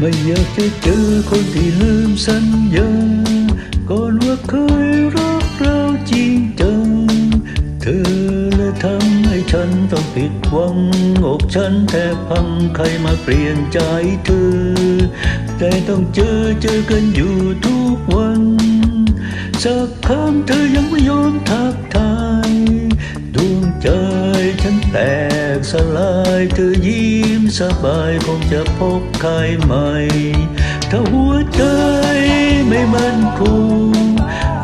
ไม่อยากจะเจอคนที่ลืมสัญญาก่อนว่าเคยรักเราจริงจัง เธอและทำให้ฉันต้องผิดหวังอกฉันแทบพังใครมาเปลี่ยนใจเธอ แต่ต้องเจอเจอกันอยู่ทุกวัน สักครั้งเธอยังไม่ยอมทักทายดวงใจฉันแตก สลายเธอยิ้มสบายคงจะพบใครใหม่ ถ้าหัวใจไม่มั่นคง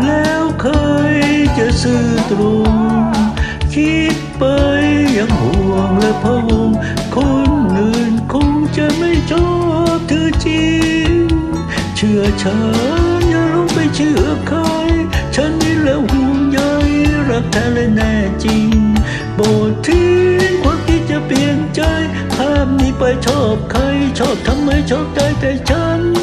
แล้วเคยจะซื่อตรงคิดไปยังห่วงและพะวงคนอื่นคงจะไม่ชอบเธอจริง เชื่อฉันอย่าลงไปเชื่อใคร ยชอบใครชอบทำไมชอบใจแต่ฉัน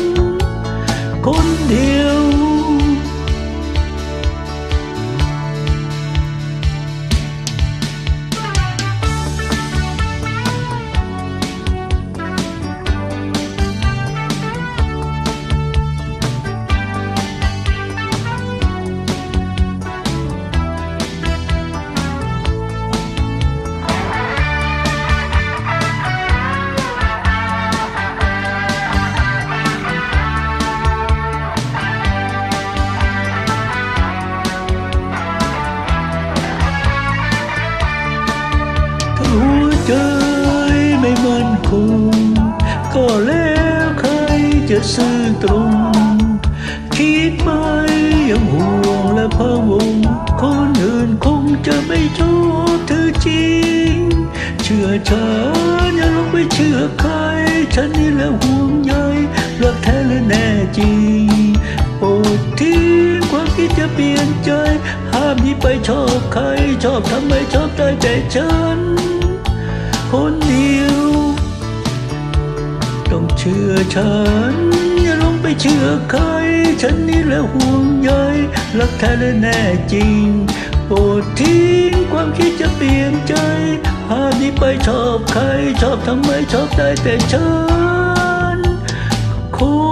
หัวใจไม่มั่นคงก็แล้วใครจะซื่อตรง คิดไปยังห่วงและพะวง คนอื่นคงจะไม่ชอบเธอจริง เชื่อฉันอย่าลงไปเชื่อใคร ฉันนี่แหละห่วงใยรักแท้และแน่จริงโปรดทิ้งความคิดจะเปลี่ยนใจ ห้ามที่ไปชอบใคร ชอบทำไมชอบใจแต่ฉัน คนเดียว ต้องเชื่อฉัน อย่าลงไปเชื่อใคร ฉันนี่แหละห่วงใยรักแท้และแน่จริงโปรดทิ้งความคิดจะเปลี่ยนใจหามที่ไปชอบใคร ชอบทำไมชอบได้แต่ฉันคน